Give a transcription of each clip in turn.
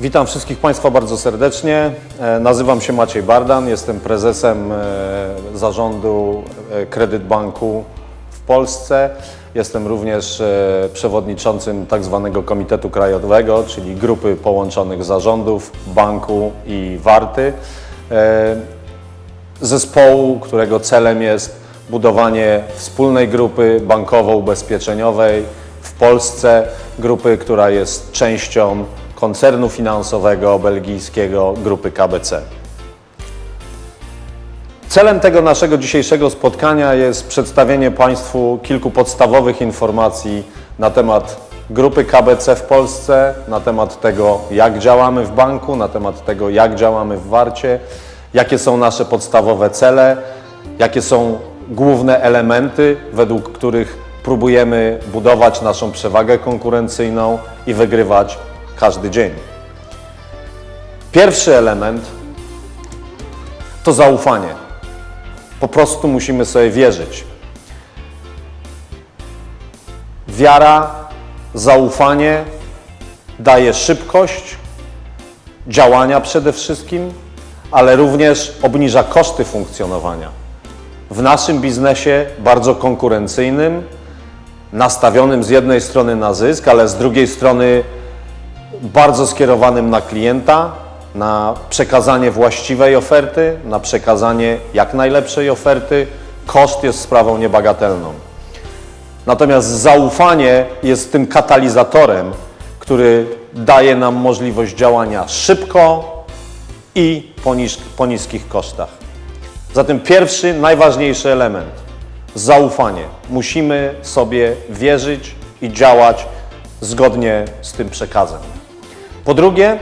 Witam wszystkich Państwa bardzo serdecznie. E, Nazywam się Maciej Bardan, jestem prezesem e, zarządu e, Kredyt Banku w Polsce. Jestem również przewodniczącym tak zwanego Komitetu Krajowego, czyli grupy połączonych zarządów banku i warty. Zespołu, którego celem jest budowanie wspólnej grupy bankowo-ubezpieczeniowej w Polsce, grupy, która jest częścią koncernu finansowego belgijskiego grupy KBC. Celem tego naszego dzisiejszego spotkania jest przedstawienie Państwu kilku podstawowych informacji na temat grupy KBC w Polsce, na temat tego, jak działamy w banku, na temat tego, jak działamy w Warcie, jakie są nasze podstawowe cele, jakie są główne elementy, według których próbujemy budować naszą przewagę konkurencyjną i wygrywać każdy dzień. Pierwszy element to zaufanie. Po prostu musimy sobie wierzyć. Wiara, zaufanie daje szybkość działania przede wszystkim, ale również obniża koszty funkcjonowania. W naszym biznesie bardzo konkurencyjnym, nastawionym z jednej strony na zysk, ale z drugiej strony bardzo skierowanym na klienta, na przekazanie właściwej oferty, na przekazanie jak najlepszej oferty. Koszt jest sprawą niebagatelną. Natomiast zaufanie jest tym katalizatorem, który daje nam możliwość działania szybko i po, po niskich kosztach. Zatem pierwszy, najważniejszy element zaufanie. Musimy sobie wierzyć i działać zgodnie z tym przekazem. Po drugie,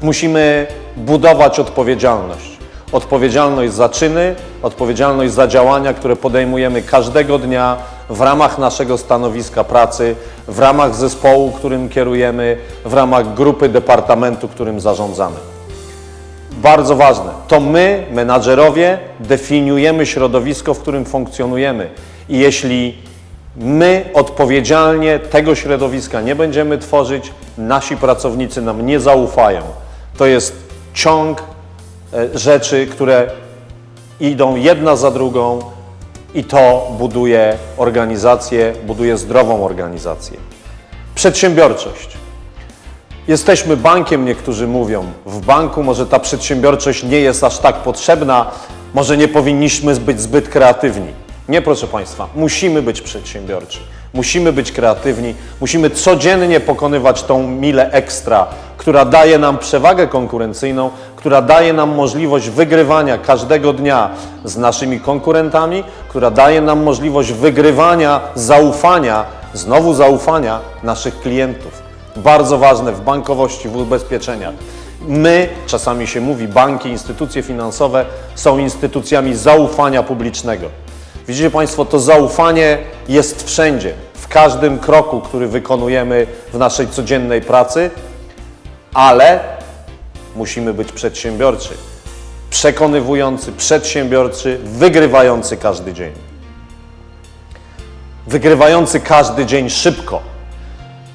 musimy budować odpowiedzialność. Odpowiedzialność za czyny, odpowiedzialność za działania, które podejmujemy każdego dnia w ramach naszego stanowiska pracy, w ramach zespołu, którym kierujemy, w ramach grupy departamentu, którym zarządzamy. Bardzo ważne. To my, menadżerowie, definiujemy środowisko, w którym funkcjonujemy. I jeśli my odpowiedzialnie tego środowiska nie będziemy tworzyć, nasi pracownicy nam nie zaufają. To jest ciąg e, rzeczy, które idą jedna za drugą i to buduje organizację, buduje zdrową organizację. Przedsiębiorczość. Jesteśmy bankiem, niektórzy mówią. W banku może ta przedsiębiorczość nie jest aż tak potrzebna, może nie powinniśmy być zbyt kreatywni. Nie, proszę Państwa, musimy być przedsiębiorczy, musimy być kreatywni, musimy codziennie pokonywać tą milę ekstra, która daje nam przewagę konkurencyjną, która daje nam możliwość wygrywania każdego dnia z naszymi konkurentami, która daje nam możliwość wygrywania zaufania, znowu zaufania naszych klientów. Bardzo ważne w bankowości, w ubezpieczeniach. My, czasami się mówi, banki, instytucje finansowe są instytucjami zaufania publicznego. Widzicie Państwo, to zaufanie jest wszędzie, w każdym kroku, który wykonujemy w naszej codziennej pracy, ale musimy być przedsiębiorczy, przekonywujący, przedsiębiorczy, wygrywający każdy dzień. Wygrywający każdy dzień szybko.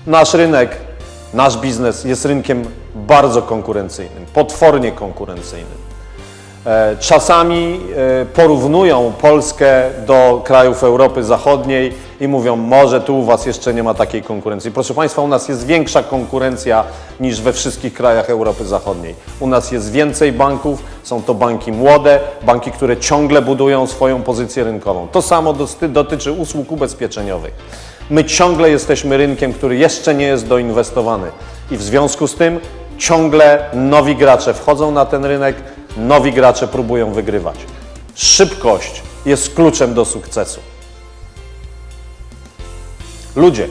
Nasz rynek, nasz biznes jest rynkiem bardzo konkurencyjnym, potwornie konkurencyjnym. E, Czasami e, porównują Polskę do krajów Europy Zachodniej i mówią, może tu u Was jeszcze nie ma takiej konkurencji. Proszę Państwa, u nas jest większa konkurencja niż we wszystkich krajach Europy Zachodniej. U nas jest więcej banków, są to banki młode, banki, które ciągle budują swoją pozycję rynkową. To samo dotyczy usług ubezpieczeniowych. My ciągle jesteśmy rynkiem, który jeszcze nie jest doinwestowany i w związku z tym ciągle nowi gracze wchodzą na ten rynek, nowi gracze próbują wygrywać. Szybkość jest kluczem do sukcesu. Ludzie,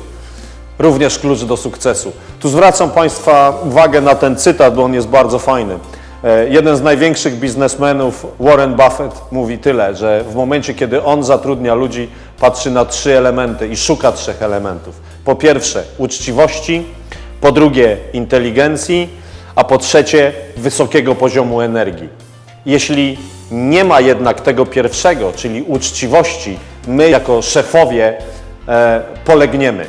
również klucz do sukcesu. Tu zwracam Państwa uwagę na ten cytat, bo on jest bardzo fajny. E, Jeden z największych biznesmenów, Warren Buffett, mówi tyle, że w momencie, kiedy on zatrudnia ludzi, patrzy na trzy elementy i szuka trzech elementów. Po pierwsze, uczciwości, po drugie, inteligencji, a po trzecie, wysokiego poziomu energii. Jeśli nie ma jednak tego pierwszego, czyli uczciwości, my jako szefowie e, polegniemy.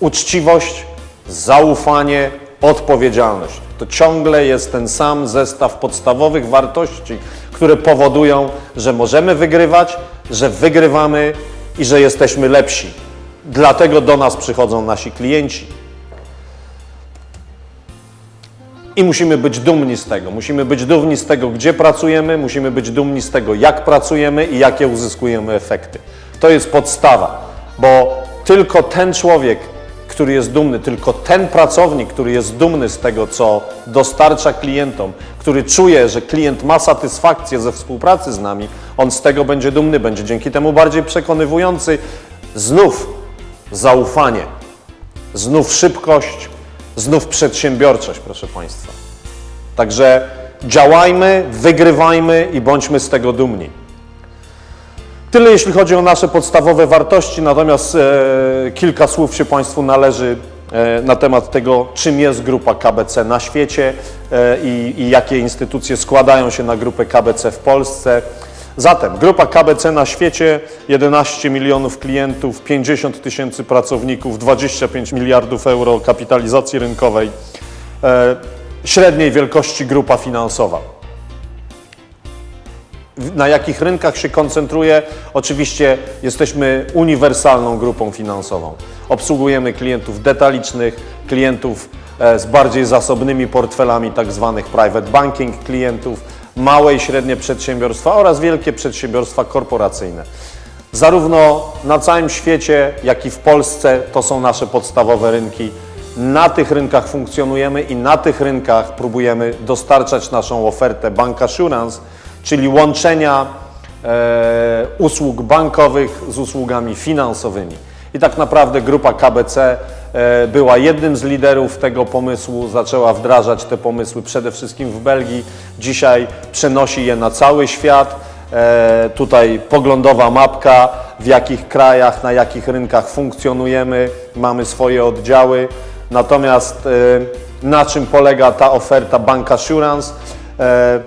Uczciwość, zaufanie, odpowiedzialność. To ciągle jest ten sam zestaw podstawowych wartości, które powodują, że możemy wygrywać, że wygrywamy i że jesteśmy lepsi. Dlatego do nas przychodzą nasi klienci. I musimy być dumni z tego. Musimy być dumni z tego, gdzie pracujemy, musimy być dumni z tego, jak pracujemy i jakie uzyskujemy efekty. To jest podstawa, bo tylko ten człowiek, który jest dumny, tylko ten pracownik, który jest dumny z tego, co dostarcza klientom, który czuje, że klient ma satysfakcję ze współpracy z nami, on z tego będzie dumny, będzie dzięki temu bardziej przekonywujący. Znów zaufanie, znów szybkość, znów przedsiębiorczość, proszę Państwa. Także działajmy, wygrywajmy i bądźmy z tego dumni. Tyle jeśli chodzi o nasze podstawowe wartości, natomiast e, kilka słów się Państwu należy e, na temat tego, czym jest grupa KBC na świecie e, i, i jakie instytucje składają się na grupę KBC w Polsce. Zatem grupa KBC na świecie 11 milionów klientów, 50 tysięcy pracowników, 25 miliardów euro kapitalizacji rynkowej, e, średniej wielkości grupa finansowa. Na jakich rynkach się koncentruje? Oczywiście jesteśmy uniwersalną grupą finansową. Obsługujemy klientów detalicznych, klientów e, z bardziej zasobnymi portfelami, tak zwanych private banking klientów, małe i średnie przedsiębiorstwa oraz wielkie przedsiębiorstwa korporacyjne. Zarówno na całym świecie, jak i w Polsce to są nasze podstawowe rynki. Na tych rynkach funkcjonujemy i na tych rynkach próbujemy dostarczać naszą ofertę Bank Assurance, czyli łączenia e, usług bankowych z usługami finansowymi. I tak naprawdę grupa KBC była jednym z liderów tego pomysłu, zaczęła wdrażać te pomysły przede wszystkim w Belgii. Dzisiaj przenosi je na cały świat. E, tutaj poglądowa mapka, w jakich krajach, na jakich rynkach funkcjonujemy, mamy swoje oddziały. Natomiast e, na czym polega ta oferta Bank Assurance? E,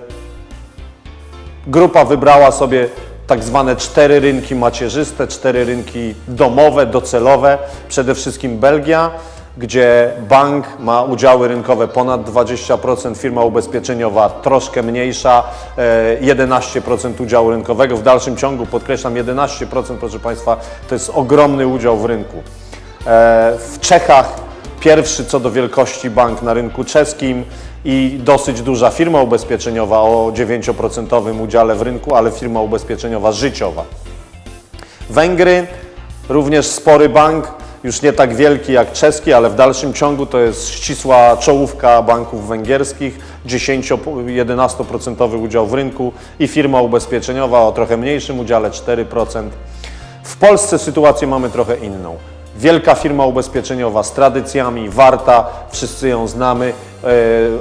Grupa wybrała sobie tak zwane cztery rynki macierzyste, cztery rynki domowe, docelowe. Przede wszystkim Belgia, gdzie bank ma udziały rynkowe ponad 20%, firma ubezpieczeniowa troszkę mniejsza, e, 11% udziału rynkowego. W dalszym ciągu, podkreślam, 11%, proszę Państwa, to jest ogromny udział w rynku. E, W Czechach pierwszy co do wielkości bank na rynku czeskim i dosyć duża firma ubezpieczeniowa o 9% udziale w rynku, ale firma ubezpieczeniowa życiowa. Węgry, również spory bank, już nie tak wielki jak czeski, ale w dalszym ciągu to jest ścisła czołówka banków węgierskich, 10-11% udział w rynku i firma ubezpieczeniowa o trochę mniejszym udziale 4%. W Polsce sytuację mamy trochę inną. Wielka firma ubezpieczeniowa z tradycjami, warta, wszyscy ją znamy, e,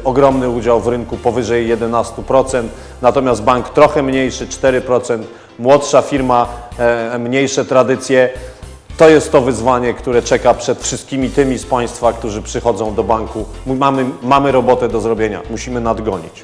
ogromny udział w rynku powyżej 11%, natomiast bank trochę mniejszy, 4%, młodsza firma, e, mniejsze tradycje. To jest to wyzwanie, które czeka przed wszystkimi tymi z Państwa, którzy przychodzą do banku. Mamy, mamy robotę do zrobienia, musimy nadgonić.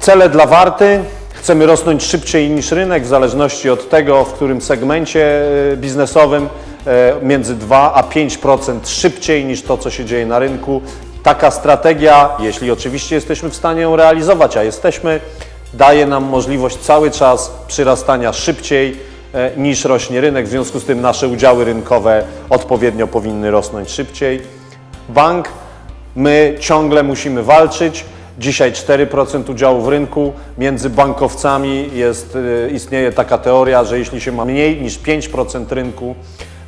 Cele dla warty. Chcemy rosnąć szybciej niż rynek, w zależności od tego, w którym segmencie e, biznesowym, e, między 2 a 5% szybciej niż to, co się dzieje na rynku. Taka strategia, jeśli oczywiście jesteśmy w stanie ją realizować, a jesteśmy, daje nam możliwość cały czas przyrastania szybciej e, niż rośnie rynek. W związku z tym nasze udziały rynkowe odpowiednio powinny rosnąć szybciej. Bank My ciągle musimy walczyć. Dzisiaj 4% udziału w rynku. Między bankowcami jest, y, istnieje taka teoria, że jeśli się ma mniej niż 5% rynku,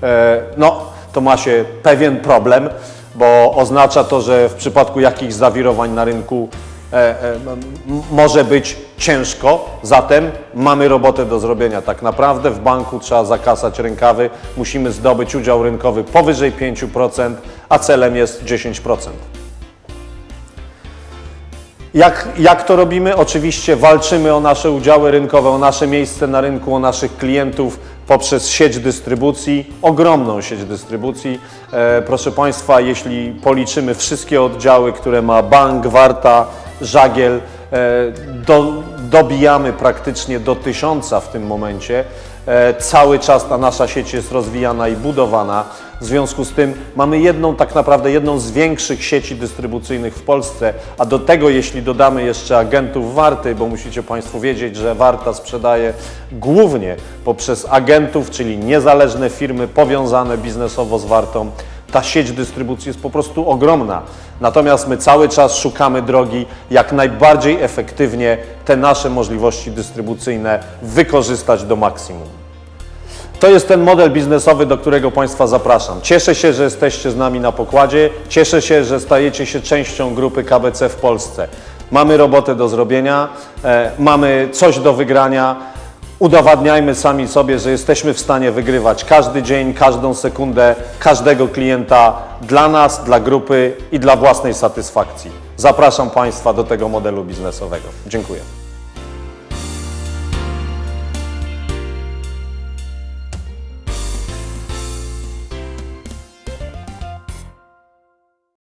e, no to ma się pewien problem, bo oznacza to, że w przypadku jakichś zawirowań na rynku e, e, może być ciężko, zatem mamy robotę do zrobienia. Tak naprawdę w banku trzeba zakasać rękawy, musimy zdobyć udział rynkowy powyżej 5%, a celem jest 10%. Jak, jak to robimy? Oczywiście walczymy o nasze udziały rynkowe, o nasze miejsce na rynku, o naszych klientów poprzez sieć dystrybucji, ogromną sieć dystrybucji. E, proszę Państwa, jeśli policzymy wszystkie oddziały, które ma bank, Warta, Żagiel, e, do, dobijamy praktycznie do tysiąca w tym momencie. E, Cały czas ta nasza sieć jest rozwijana i budowana. W związku z tym mamy jedną, tak naprawdę jedną z większych sieci dystrybucyjnych w Polsce, a do tego jeśli dodamy jeszcze agentów Warty, bo musicie Państwo wiedzieć, że Warta sprzedaje głównie poprzez agentów, czyli niezależne firmy powiązane biznesowo z Wartą, ta sieć dystrybucji jest po prostu ogromna. Natomiast my cały czas szukamy drogi, jak najbardziej efektywnie te nasze możliwości dystrybucyjne wykorzystać do maksimum. To jest ten model biznesowy, do którego Państwa zapraszam. Cieszę się, że jesteście z nami na pokładzie. Cieszę się, że stajecie się częścią grupy KBC w Polsce. Mamy robotę do zrobienia, e, mamy coś do wygrania. Udowadniajmy sami sobie, że jesteśmy w stanie wygrywać każdy dzień, każdą sekundę, każdego klienta dla nas, dla grupy i dla własnej satysfakcji. Zapraszam Państwa do tego modelu biznesowego. Dziękuję.